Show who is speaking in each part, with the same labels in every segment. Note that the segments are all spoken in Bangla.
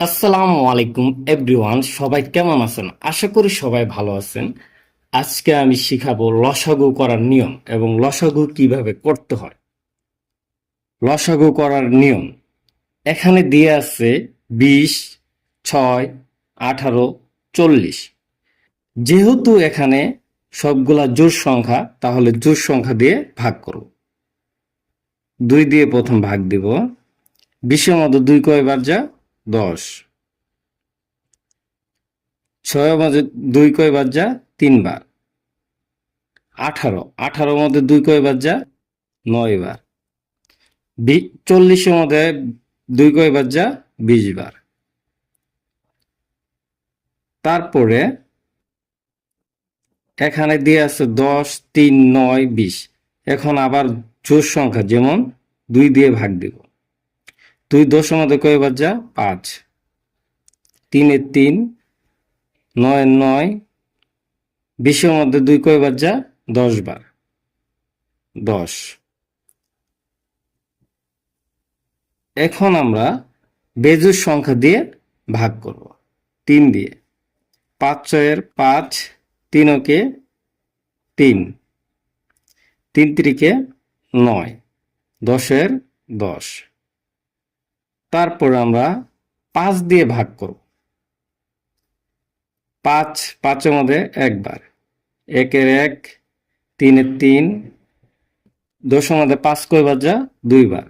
Speaker 1: আসসালামু আলাইকুম, এভরিওয়ান, সবাই কেমন আছেন? আশা করি সবাই ভালো আছেন। আজকে আমি শিখাবো লসাগু করার নিয়ম এবং লসাগু কীভাবে করতে হয়। লসাগু করার নিয়ম। এখানে দিয়ে আছে বিশ, ছয়, আঠারো, চল্লিশ। যেহেতু এখানে সবগুলা জোর সংখ্যা, তাহলে জোর সংখ্যা দিয়ে ভাগ করব। দুই দিয়ে প্রথম ভাগ দিব। বিশের মতো দুই কয়বার যা দশ। ছয় মাঝে দুই কয়বার যা তিনবার আঠারো। আঠারোর মধ্যে দুই কয়বার যা নয় বার। চল্লিশের মধ্যে দুই কয়বার যা বিশ বার। তারপরে এখানে দিয়ে আছে দশ, তিন, নয়, বিশ। এখন আবার জোর সংখ্যা যেমন দুই দিয়ে ভাগ দিব। দুই দশের মধ্যে কয়বার যা? পাঁচ। তিনের তিন, নয় নয়, বিশের মধ্যে দুই কয়বার যা? দশ বার দশ। এখন আমরা বেজুর সংখ্যা দিয়ে ভাগ করব। তিন দিয়ে। পাঁচ ছয়ের পাঁচ তিন তিনকে তিন। তিন তিরিকে নয়। দশের দশ। তারপর আমরা পাঁচ দিয়ে ভাগ করব। পাঁচ, পাঁচের মধ্যে একবার। একের এক, তিনের তিন, দশের মধ্যে পাঁচ কয়বার যা? দুইবার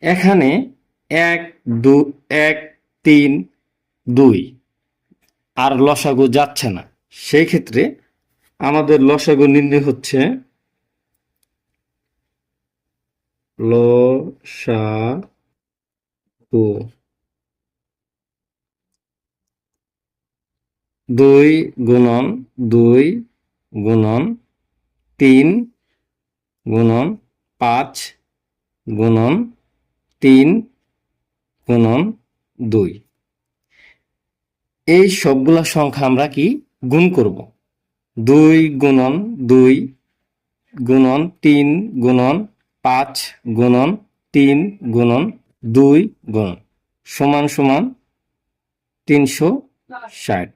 Speaker 1: এখানে এক, দু, এক, তিন, দুই। আর লসাগু যাচ্ছে না। সেই ক্ষেত্রে আমাদের লসাগু নির্ণয় হচ্ছে লসাগু দুই গুণন দুই গুণন, তিন গুণন, পাঁচ গুণন, তিন গুণন, দুই। এই সবগুলা সংখ্যা আমরা কি গুণ করব? দুই গুণন দুই গুণন, তিন গুণন পাঁচ গুণন তিন গুণন দুই গুণন সমান সমান তিনশো ষাট।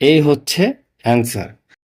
Speaker 1: এই হচ্ছে অ্যান্সার।